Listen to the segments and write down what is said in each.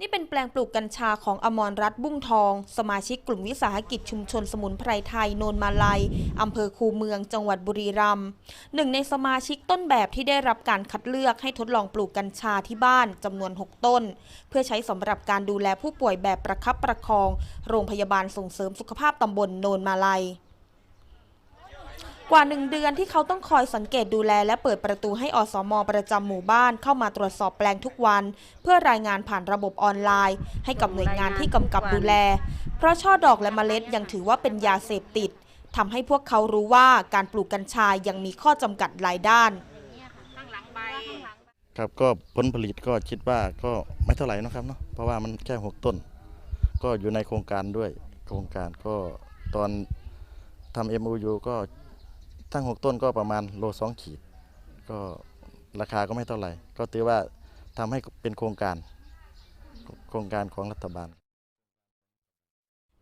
นี่เป็นแปลงปลูกกัญชาของอมรรัตน์บุ้งทอง สมาชิกกลุ่มวิสาหกิจชุมชนสมุนไพรไทยโนนมาลัยอำเภอคูเมืองจังหวัดบุรีรัมย์หนึ่งในสมาชิกต้นแบบที่ได้รับการคัดเลือกให้ทดลองปลูกกัญชาที่บ้านจำนวน 6 ต้น เพื่อใช้สำหรับการดูแลผู้ป่วยแบบประคับประคอง โรงพยาบาลส่งเสริมสุขภาพตำบลโนนมาลัย กว่าหนึ่งเดือนที่เขาต้องคอยสังเกตดูแลและเปิดประตูให้อสมประจำหมู่บ้านเข้ามาตรวจสอบแปลงทุกวัน เพื่อรายงานผ่านระบบออนไลน์ ให้กับหน่วยงานที่กำกับดูแล เพราะช่อดอกและเมล็ดยังถือว่าเป็นยาเสพติดทำให้พวกเขารู้ว่าการปลูกกัญชายังมีข้อจำกัดหลายด้าน ครับก็ผลผลิตก็คิดว่าก็ไม่เท่าไหร่นะครับเนาะเพราะว่ามันแค่หกต้น ก็อยู่ในโครงการด้วยโครงการก็ตอนทำ MOU ก็ ทั้งหกต้นก็ประมาณโลสองขีด ก็ราคาก็ไม่เท่าไหร่ ก็ถือว่าทำให้เป็นโครงการ โครงการของรัฐบาล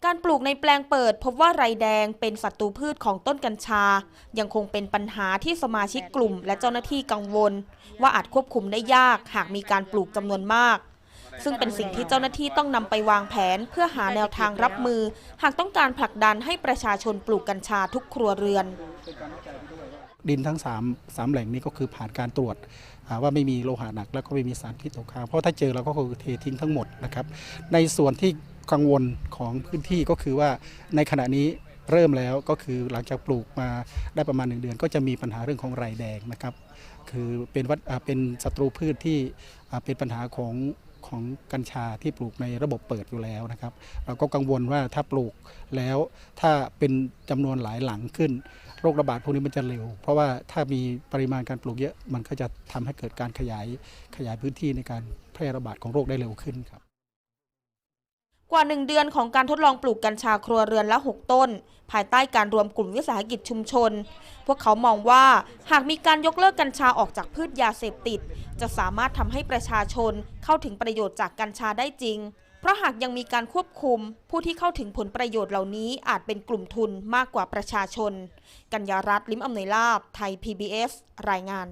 การปลูกในแปลงเปิดพบว่าไรแดงเป็นศัตรูพืชของต้นกัญชา ยังคงเป็นปัญหาที่สมาชิกกลุ่ม และเจ้าหน้าที่กังวล ว่าอาจควบคุมได้ยากหากมีการปลูกจำนวนมาก ซึ่งเป็นสิ่งที่เจ้าหน้าที่ต้องนำไปวางแผนเพื่อหาแนวทางรับมือ หากต้องการผลักดันให้ประชาชนปลูกกัญชาทุกครัวเรือน ดินทั้ง3มแหล่งนี้ก็คือผ่านการตรวจว่าไม่มีโลหะหนัก แล้วก็ไม่มีสารพิษตกค้างเพราะถ้าเจอเราก็คือเททิ้งทั้งหมดนะครับ ในส่วนที่กังวลของพื้นที่ก็คือว่าในขณะนี้เริ่มแล้วก็คือหลังจากปลูกมาได้ประมาณหนึ่งเดือน ก็จะมีปัญหาเรื่องของไรแดงนะครับ คือเป็นวัดเป็นศัตรูพืชที่เป็นปัญหาของ ของกัญชาที่ปลูกในระบบเปิดอยู่แล้วนะครับ เราก็กังวลว่าถ้าปลูกแล้วถ้าเป็นจำนวนหลายหลังขึ้นโรคระบาดพวกนี้มันจะเร็ว เพราะว่าถ้ามีปริมาณการปลูกเยอะมันก็จะทำให้เกิดการขยายขยายพื้นที่ในการแพร่ระบาดของโรคได้เร็วขึ้นครับกว่าหนึ่งเดือนของการทดลองปลูกกัญชาครัวเรือนละ 6 ต้น ภายใต้การรวมกลุ่มวิสาหกิจชุมชน พวกเขามองว่าหากมีการยกเลิกกัญชาออกจากพืชยาเสพติด จะสามารถทำให้ประชาชนเข้าถึงประโยชน์จากกัญชาได้จริง เพราะหากยังมีการควบคุม ผู้ที่เข้าถึงผลประโยชน์เหล่านี้อาจเป็นกลุ่มทุนมากกว่าประชาชน กัญญารัตน์ลิมอำนวยลาบไทย PBS รายงาน